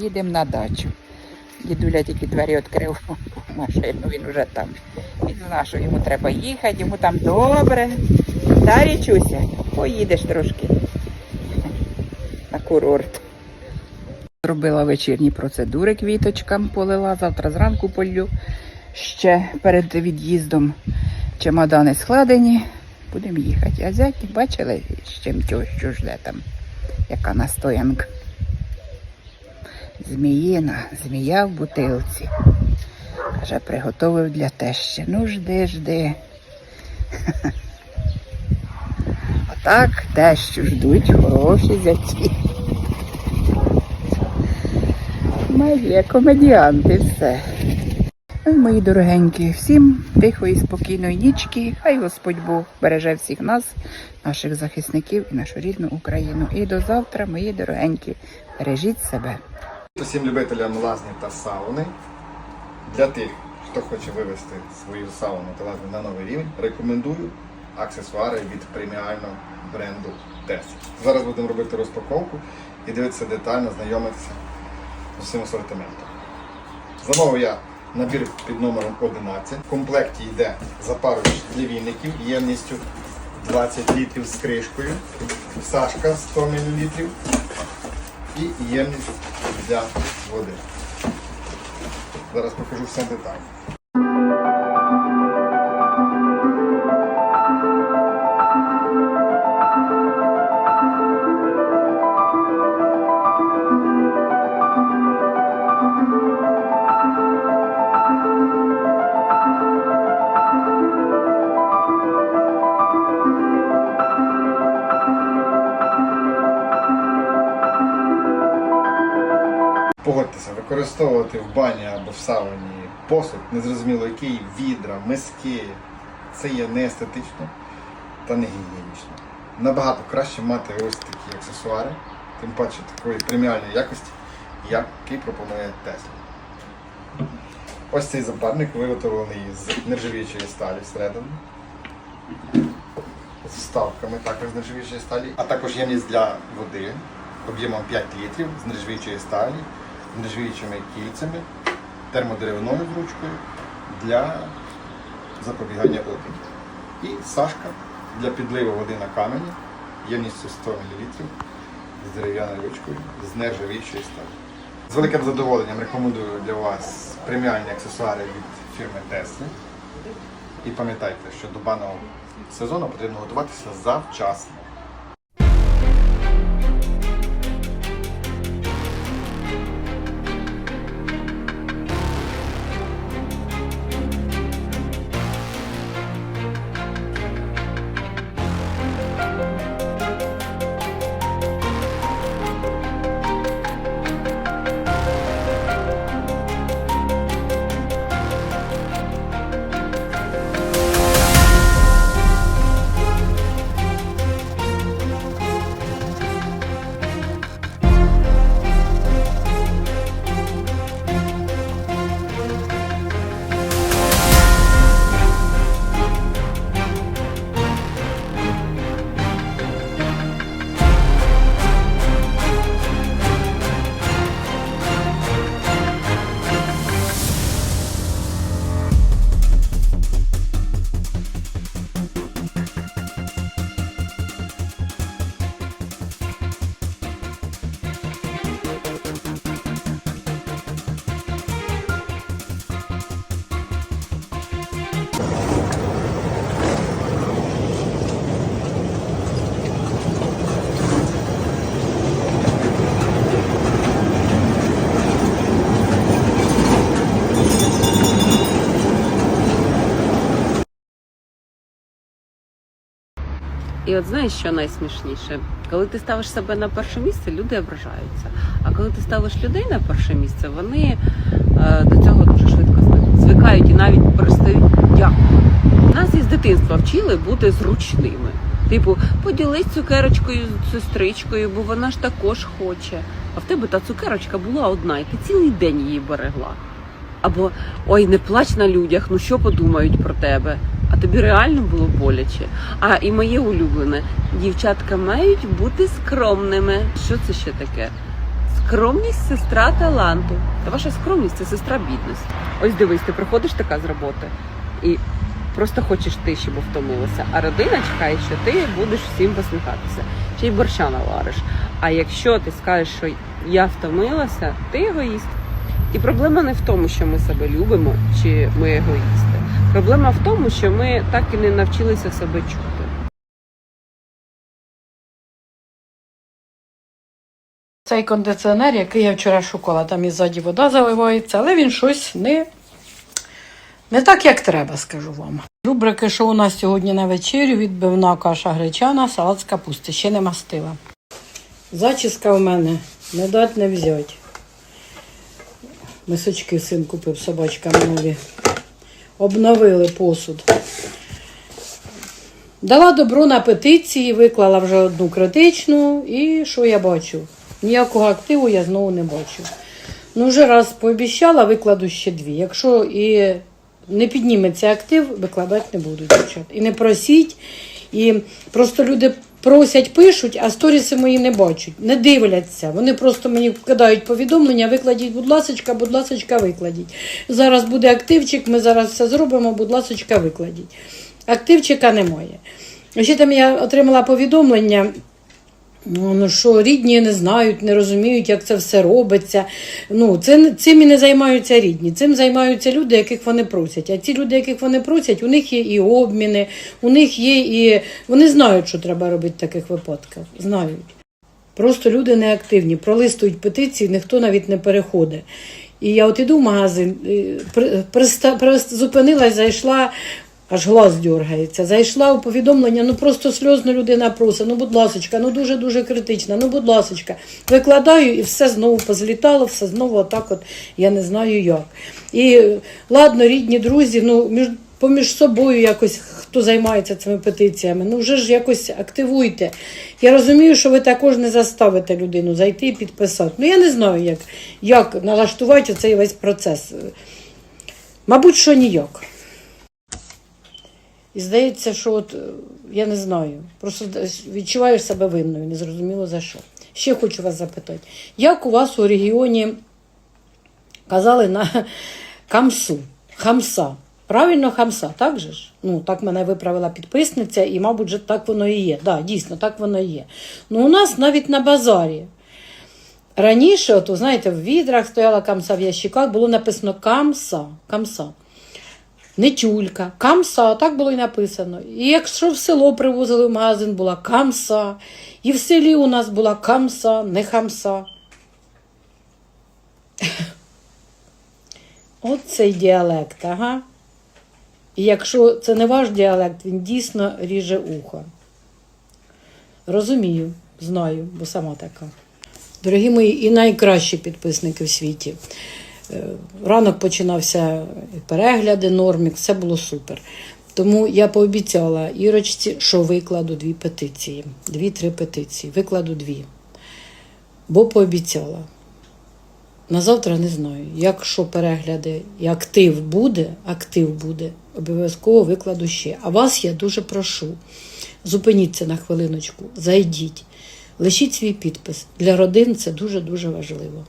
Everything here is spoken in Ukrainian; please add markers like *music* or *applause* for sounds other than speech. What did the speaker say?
Їдемо на дачу. Дідуля тільки двері відкрив машину, він вже там. Він знав, що йому треба їхати, йому там добре. Та річуся, поїдеш трошки на курорт. Зробила вечірні процедури квіточкам, полила, завтра зранку полю. Ще перед від'їздом чемодани складені. Будемо їхати. А зять бачили, з чим тещу жде там, яка настоянка. Зміїна, змія в бутилці. Каже, приготовив для тещі. Ну, жди, жди. *laughs* Отак тещу ждуть хороші зяті. Майже комедіанти все. Ну, Мої дорогенькі, всім тихої, спокійної нічки. Хай Господь Бог береже всіх нас, наших захисників і нашу рідну Україну. І до завтра, мої дорогенькі, бережіть себе. Усім любителям лазні та сауни. Для тих, хто хоче вивести свою сауну та лазню на новий рівень, рекомендую аксесуари від преміального бренду Tesla. Зараз будемо робити розпаковку і дивитися детально, знайомитися з усім асортиментом. Замовив я набір під номером 11. В комплекті йде запаруч для віників ємністю 20 літрів з кришкою, сашка 100 мл і ємність для води. Зараз покажу все детально. Погодьтеся, використовувати в бані або в сауні посуд, незрозуміло який, відра, миски, це є не естетично та не гігієнічно. Набагато краще мати ось такі аксесуари, тим паче такої преміальної якості, який пропонує Tesla. Ось цей запарник виготовлений з нержавіючої сталі всередині. З вставками також з нержавіючої сталі, а також ємність для води об'ємом 5 літрів з нержавіючої сталі, нержавіючими кільцями, термодеревною ручкою для запобігання опіків. І сашка для підливу води на камені ємністю 100 мл з дерев'яною ручкою з нержавіючої сталі. З великим задоволенням рекомендую для вас преміальні аксесуари від фірми Tesla. І пам'ятайте, що до банного сезону потрібно готуватися завчасно. І от знаєш, що найсмішніше? Коли ти ставиш себе на перше місце, люди ображаються. А коли ти ставиш людей на перше місце, вони е, до цього дуже швидко звикають і навіть перестають дякувати. Нас із дитинства вчили бути зручними. Типу, поділись цукерочкою з сестричкою, бо вона ж також хоче. А в тебе та цукерочка була одна, і ти цілий день її берегла. Або ой, не плач на людях, ну що подумають про тебе. А тобі реально було боляче. А і моє улюблене, дівчатка мають бути скромними. Що це ще таке? Скромність сестра таланту. Та ваша скромність це сестра бідності. Ось дивись, ти приходиш така з роботи і просто хочеш ти, щоб втомилася. А родина чекає, що ти будеш всім посміхатися. Ще й борща навариш. А якщо ти скажеш, що я втомилася, ти егоїст. І проблема не в тому, що ми себе любимо чи ми егоїсти. Проблема в тому, що ми так і не навчилися себе чути. Цей кондиціонер, який я вчора шукала, там і ззаді вода заливається, але він щось не, не так, як треба, скажу вам. Рубрики, що у нас сьогодні на вечерю, відбивна каша гречана, салат з капусти. Ще не мастила. Зачіска в мене не дать не взять. Мисочки син купив собачкам нові. Обновили посуд. Дала добро на петиції, виклала вже одну критичну, і що я бачу? Ніякого активу я знову не бачу. Ну, вже раз пообіцяла, викладу ще дві. Якщо і не підніметься актив, викладати не буду. І не просіть. І просто люди просять, пишуть, а сторіси мої не бачать, не дивляться. Вони просто мені кидають повідомлення, викладіть, будь ласочка, будь ласочка, викладіть. Зараз буде активчик, ми зараз все зробимо, будь ласочка, викладіть. Активчика немає. Ще там я отримала повідомлення. Ну, що рідні не знають, не розуміють, як це все робиться. Ну, це, цим і не займаються рідні. Цим займаються люди, яких вони просять. А ті люди, яких вони просять, у них є і обміни, у них є і. Вони знають, що треба робити в таких випадках. Знають. Просто люди неактивні, пролистують петиції, ніхто навіть не переходить. І я от іду в магазин, при- приста- прист- зупинилась, зайшла, аж глаз дергається. Зайшла у повідомлення, ну просто сльозно людина просить, ну будь ласочка, ну дуже-дуже критична, ну будь ласочка. Викладаю і все знову позлітало, все знову отак от, я не знаю як. І ладно, рідні, друзі, ну між, поміж собою якось хто займається цими петиціями, ну вже ж якось активуйте. Я розумію, що ви також не заставите людину зайти і підписати. Ну я не знаю, як, як налаштувати цей весь процес. Мабуть, що ніяк. І здається, що от е, я не знаю, просто відчуваєш себе винною, незрозуміло за що. Ще хочу вас запитати, як у вас у регіоні казали на *laughs* камсу, хамса? Правильно, хамса, так же ж? Ну, так мене виправила підписниця, і, мабуть, же так воно і є. Да, дійсно, так воно і є. Ну, у нас навіть на базарі. Раніше, от, знаєте, в відрах стояла камса в ящиках, було написано камса. камса. Не тюлька, камса, так було і написано. І якщо в село привозили в магазин, була камса, і в селі у нас була камса, не хамса. *laughs* От цей діалект, ага. І якщо це не ваш діалект, він дійсно ріже ухо. Розумію, знаю, бо сама така. Дорогі мої і найкращі підписники в світі. Е, Ранок починався перегляди, нормік, все було супер. Тому я пообіцяла Ірочці, що викладу дві петиції. Дві-три петиції. Викладу дві. Бо пообіцяла. На завтра не знаю. Якщо перегляди і актив буде, актив буде, обов'язково викладу ще. А вас я дуже прошу. Зупиніться на хвилиночку, зайдіть, лишіть свій підпис. Для родин це дуже-дуже важливо.